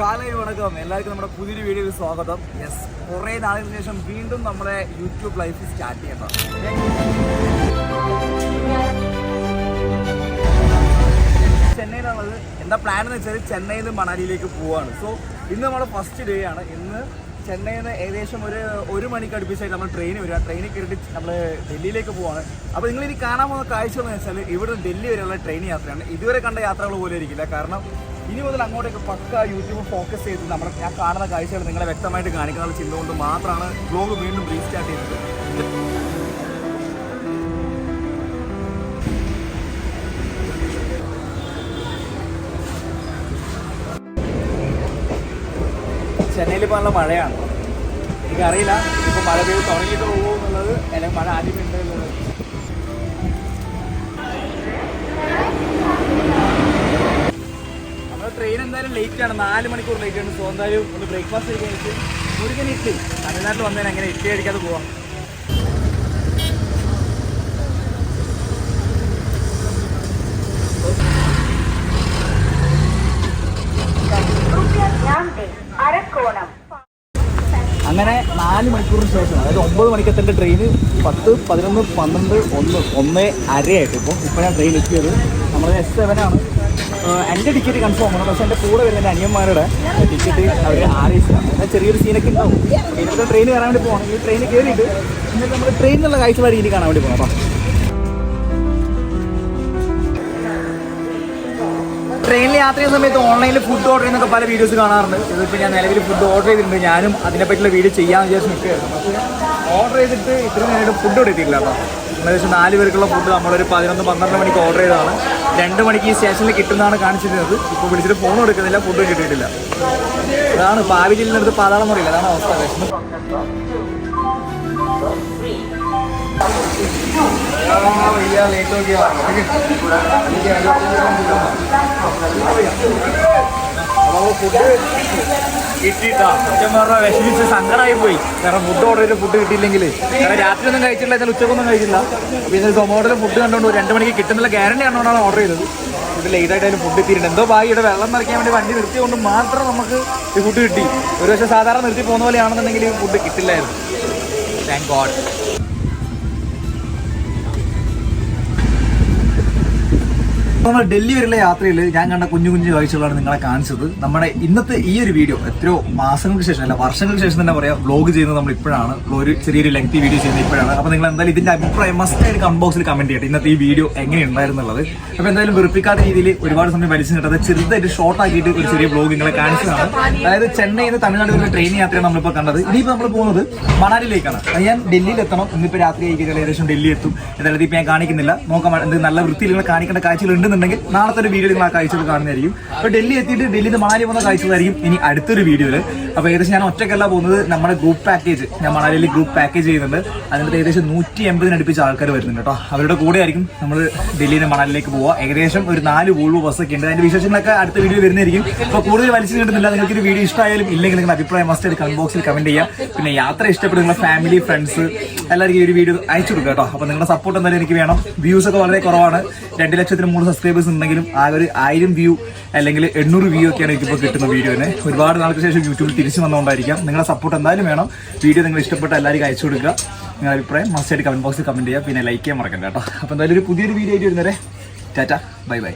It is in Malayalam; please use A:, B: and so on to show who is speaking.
A: കാലൈ വണക്കം. എല്ലാവർക്കും നമ്മുടെ പുതിയൊരു വീഡിയോയിൽ സ്വാഗതം. യെസ് കുറേ നാളിന് ശേഷം വീണ്ടും നമ്മുടെ യൂട്യൂബ് ലൈഫ് സ്റ്റാർട്ട് ചെയ്യണം. ചെന്നൈയിലുള്ളത് എന്താ പ്ലാൻ എന്ന് വെച്ചാൽ ചെന്നൈയിൽ നിന്ന് മണാലിയിലേക്ക് പോവാണ്. സോ ഇന്ന് നമ്മുടെ ഫസ്റ്റ് ഡേ ആണ്. ഇന്ന് ചെന്നൈയിൽ നിന്ന് ഏകദേശം ഒരു ഒരു മണിക്ക് അടുപ്പിച്ചായിട്ട് നമ്മൾ ട്രെയിൻ വരിക. ട്രെയിനിൽ കയറിയിട്ട് നമ്മൾ ഡൽഹിയിലേക്ക് പോവാണ്. അപ്പോൾ നിങ്ങൾ ഇനി കാണാൻ പോകുന്ന കാഴ്ച എന്ന് വെച്ചാൽ ഇവിടെ ഡൽഹി വരെയുള്ള ട്രെയിൻ യാത്രയാണ്. ഇതുവരെ കണ്ട യാത്രകൾ പോലെ ഇരിക്കില്ല കാരണം ഇനി മുതൽ അങ്ങോട്ടേക്ക് പക്ക യൂട്യൂബ് ഫോക്കസ് ചെയ്ത് നമ്മുടെ ഞാൻ കാണുന്ന കാഴ്ചകൾ നിങ്ങളെ വ്യക്തമായിട്ട് കാണിക്കാനുള്ള ചിന്ത കൊണ്ട് മാത്രമാണ് ബ്ലോഗ് വീണ്ടും റീസ്റ്റാർട്ട് ചെയ്തത്. ചെന്നൈയിൽ ഇപ്പോൾ നല്ല മഴയാണ്. എനിക്കറിയില്ല. ഇപ്പോൾ മഴ പെയ്ത് തുടങ്ങിയിട്ട് പോകുമോ എന്നുള്ളത് അല്ലെങ്കിൽ മഴ ആദ്യമേ ഉണ്ട്. എന്തായാലും ലേറ്റ് ആണ്. നാല് മണിക്കൂർ ലേറ്റ് ആണ്. സോ എന്തായാലും ഒന്ന് ബ്രേക്ക്ഫാസ്റ്റ് കഴിക്കാൻ വെച്ച് മുരുകൻ ഇട്ടി തമിഴ്നാട്ടിൽ വന്നതിന് അങ്ങനെ ഇട്ടി അടിക്കാതെ പോവാം. അങ്ങനെ നാല് മണിക്കൂറിന് ശേഷം അതായത് ഒമ്പത് മണിക്കത്തെ ട്രെയിൻ പത്ത് പതിനൊന്ന് പന്ത്രണ്ട് ഒന്ന് ഒന്ന് അരയായിട്ട് ഇപ്പോൾ ഇപ്പോൾ ഞാൻ ട്രെയിൻ എത്തിയത് നമ്മൾ എസ് സെവനാണ് എന്റെ ടിക്കറ്റ് കൺഫേം ആണ്. പക്ഷേ എന്റെ കൂടെ വരുന്ന എന്റെ അനിയന്മാരുടെ ടിക്കറ്റ് അവർ ആരെയും എന്നാൽ ചെറിയൊരു സീനൊക്കെ ഉണ്ടാവും. ഇന്നത്തെ ട്രെയിൻ കയറാൻ വേണ്ടി പോകണം ഈ ട്രെയിൻ കയറിയിട്ട് എന്നിട്ട് നമ്മൾ ട്രെയിനിലുള്ള കാഴ്ചകളായിരിക്കും ഇനി കാണാൻ വേണ്ടി പോകണം അപ്പോൾ ട്രെയിനിൽ യാത്ര ചെയ്യുന്ന സമയത്ത് ഓൺലൈനിൽ ഫുഡ് ഓർഡർ ചെയ്യുന്നൊക്കെ പല വീഡിയോസ് കാണാറുണ്ട്. ഇതിപ്പോൾ ഞാൻ നിലവിൽ ഫുഡ് ഓർഡർ ചെയ്തിട്ടുണ്ട്. ഞാനും അതിനെപ്പറ്റിയുള്ള വീഡിയോ ചെയ്യാമെന്ന് വിചാരിച്ച് നിൽക്കുകയായിരുന്നു. പക്ഷേ ഓർഡർ ചെയ്തിട്ട് ഇത്രയും നേരിട്ട് ഫുഡ് ഇവിടെ എത്തിയില്ല കേട്ടോ. ഏകദേശം നാല് പേർക്കുള്ള ഫുഡ് നമ്മളൊരു പതിനൊന്ന് പന്ത്രണ്ട് മണിക്ക് ഓർഡർ ചെയ്തതാണ്. രണ്ട് മണിക്ക് ഈ സ്റ്റേഷനിൽ കിട്ടുന്നതാണ് കാണിച്ചിരുന്നത്. ഇപ്പോൾ വിളിച്ചിട്ട് ഫോൺ എടുക്കുന്നില്ല ഫുഡ് കിട്ടിയിട്ടില്ല. അതാണ് പാവി ജില്ലിനടുത്ത് പാതാളം പറയില്ല അതാണ് അവസ്ഥ. വിഷമിച്ച് സങ്കടമായി പോയി. കാരണം ഫുഡ് ഓർഡർ ചെയ്ത് ഫുഡ് കിട്ടിയില്ലെങ്കിൽ. കാരണം രാത്രി ഒന്നും കഴിച്ചിട്ടില്ല എന്നാൽ ഉച്ചക്കൊന്നും കഴിച്ചില്ല പിന്നെ സൊമോട്ടോയിൽ ഫുഡ് കണ്ടുകൊണ്ട് രണ്ട് മണിക്ക് കിട്ടുന്നില്ല ഗ്യാരണ്ടി കണ്ടുകൊണ്ടാണ് ഓർഡർ ചെയ്തത്. ഫുഡ് ലേറ്റ് ആയിട്ടായാലും ഫുഡ് എത്തിയിട്ടുണ്ട് എന്തോ ഭാഗ്യ ഇവിടെ വെള്ളം നിറയ്ക്കാൻ വേണ്ടി വണ്ടി നിർത്തിയതുകൊണ്ട് മാത്രം നമുക്ക് ഈ ഫുഡ് കിട്ടി. ഒരു പക്ഷേ സാധാരണ നിർത്തി പോകുന്ന പോലെയാണെന്നുണ്ടെങ്കിൽ ഫുഡ് കിട്ടില്ലായിരുന്നു. താങ്ക് ഗോഡ് നമ്മൾ ഡൽഹി വരെയുള്ള യാത്രയിൽ ഞാൻ കണ്ട കുഞ്ഞു കുഞ്ഞു കാഴ്ചകളാണ് നിങ്ങളെ കാണിച്ചത്. നമ്മുടെ ഇന്നത്തെ ഈ ഒരു വീഡിയോ എത്രയോ മാസങ്ങൾക്ക് ശേഷം അല്ല വർഷങ്ങൾക്ക് ശേഷം തന്നെ പറയാം വ്ലോഗ് ചെയ്യുന്നത് നമ്മൾ ഇപ്പോഴാണ്. ഒരു ചെറിയൊരു ലെങ്തി വീഡിയോ ചെയ്യുന്നത് ഇപ്പോഴാണ്. അപ്പോൾ നിങ്ങൾ എന്തായാലും ഇതിന്റെ അഭിപ്രായം മസ്റ്റ് ആയിട്ട് കമന്റ് ബോക്സിൽ കമന്റ് ചെയ്യട്ടെ. ഇന്നത്തെ ഈ വീഡിയോ എങ്ങനെയുണ്ടായിരുന്നുള്ളത്. അപ്പോൾ എന്തായാലും വെറുപ്പിക്കാത്ത രീതിയിൽ ഒരുപാട് സമയം വലിച്ചു കിട്ടാതെ ചെറുതായിട്ട് ഷോർട്ട് ആക്കിയിട്ട് ഒരു ചെറിയ വ്ലോഗ് നിങ്ങളെ കാണിച്ചതാണ്. അതായത് ചെന്നൈയിൽ നിന്ന് തമിഴ്നാട് വരെ ട്രെയിൻ യാത്രയാണ് നമ്മളിപ്പോൾ കണ്ടത്. ഇനിയിപ്പോൾ നമ്മൾ പോകുന്നത് മണാലിയിലേക്കാണ്. ഞാൻ ഡൽഹിയിൽ എത്തണം. ഇന്നിപ്പോൾ രാത്രി ആയിരിക്കും ഏകദേശം ഡൽഹി എത്തും. എന്തായാലും ഇതിപ്പോൾ ഞാൻ കാണിക്കുന്നില്ല. നോക്കാം എന്ത് നല്ല വൃത്തിയിൽ കാണിക്കേണ്ട കാഴ്ചകൾ ഉണ്ടെന്നുണ്ടെങ്കിൽ നാളത്തെ ഒരു വീഡിയോ നിങ്ങൾ ആ കാഴ്ചകൾ കാണുന്നതായിരിക്കും. അപ്പോൾ ഡൽഹി എത്തിയിട്ട് ഡൽഹിയിൽ നിന്ന് മണാലി പോകുന്ന കാഴ്ചകളായിരിക്കും ഇനി അടുത്തൊരു വീഡിയോയിൽ അപ്പോൾ ഏകദേശം ഞാൻ ഒറ്റക്കല്ല പോകുന്നത് നമ്മുടെ ഗ്രൂപ്പ് പാക്കേജ് ഞാൻ മണാലിയിൽ ഗ്രൂപ്പ് പാക്കേജ് ചെയ്യുന്നുണ്ട്. അതിനകത്ത് ഏകദേശം നൂറ്റി എൺപതിന് അടുപ്പിച്ച് ആൾക്കാർ വരുന്നുണ്ട് കേട്ടോ. അവരുടെ കൂടെ ആയിരിക്കും നമ്മൾ ഡൽഹിയിൽ നിന്ന് മണാലിലേക്ക് പോവുക. ഏകദേശം ഒരു നാല് വോൾവോ ബസ്സൊക്കെ ഉണ്ട്. അതിന്റെ വിശേഷങ്ങളൊക്കെ അടുത്ത വീഡിയോ വരുന്നതായിരിക്കും. അപ്പോൾ കൂടുതൽ വലിച്ചു കിട്ടുന്നില്ല നിങ്ങൾക്ക് ഒരു വീഡിയോ ഇഷ്ടമായാലും ഇല്ലെങ്കിൽ നിങ്ങളുടെ അഭിപ്രായം മസ്റ്റ് കമന്റ് ബോക്സിൽ കമന്റ് ചെയ്യാം പിന്നെ യാത്ര ഇഷ്ടപ്പെടുന്ന ഫാമിലി ഫ്രണ്ട്സ് എല്ലാവർക്കും ഈ ഒരു വീഡിയോ അയച്ചു കൊടുക്കുക കേട്ടോ. അപ്പോൾ നിങ്ങളുടെ സപ്പോർട്ട് എന്തായാലും എനിക്ക് വേണം. വ്യൂസ് ഒക്കെ വളരെ കുറവാണ്. രണ്ട് ലക്ഷത്തിന് മൂന്ന് സബ്സ്ക്രൈബേഴ്സ് ഉണ്ടെങ്കിലും ആ ഒരു ആയിരം വ്യൂ അല്ലെങ്കിൽ എണ്ണൂറ് വ്യൂ ഒക്കെയാണ് എനിക്കിപ്പോൾ കിട്ടുന്ന വീഡിയോനെ ഒരുപാട് നാൾക്ക് ശേഷം യൂട്യൂബിൽ തിരിച്ചു വന്നുകൊണ്ടായിരിക്കാം നിങ്ങളുടെ സപ്പോർട്ട് എന്തായാലും വേണം. വീഡിയോ നിങ്ങൾ ഇഷ്ടപ്പെട്ട എല്ലാവർക്കും അയച്ചു കൊടുക്കുക. നിങ്ങളുടെ അഭിപ്രായം മസ്റ്റായിട്ട് കമന്റ് ബോക്സിൽ കമന്റ് ചെയ്യുക. പിന്നെ ലൈക്ക് ചെയ്യാൻ മറക്കണ്ട കേട്ടോ. അപ്പോൾ എന്തായാലും ഒരു പുതിയൊരു വീഡിയോ ആയിട്ട് വരുന്നവരെ ടാറ്റ ബൈ ബൈ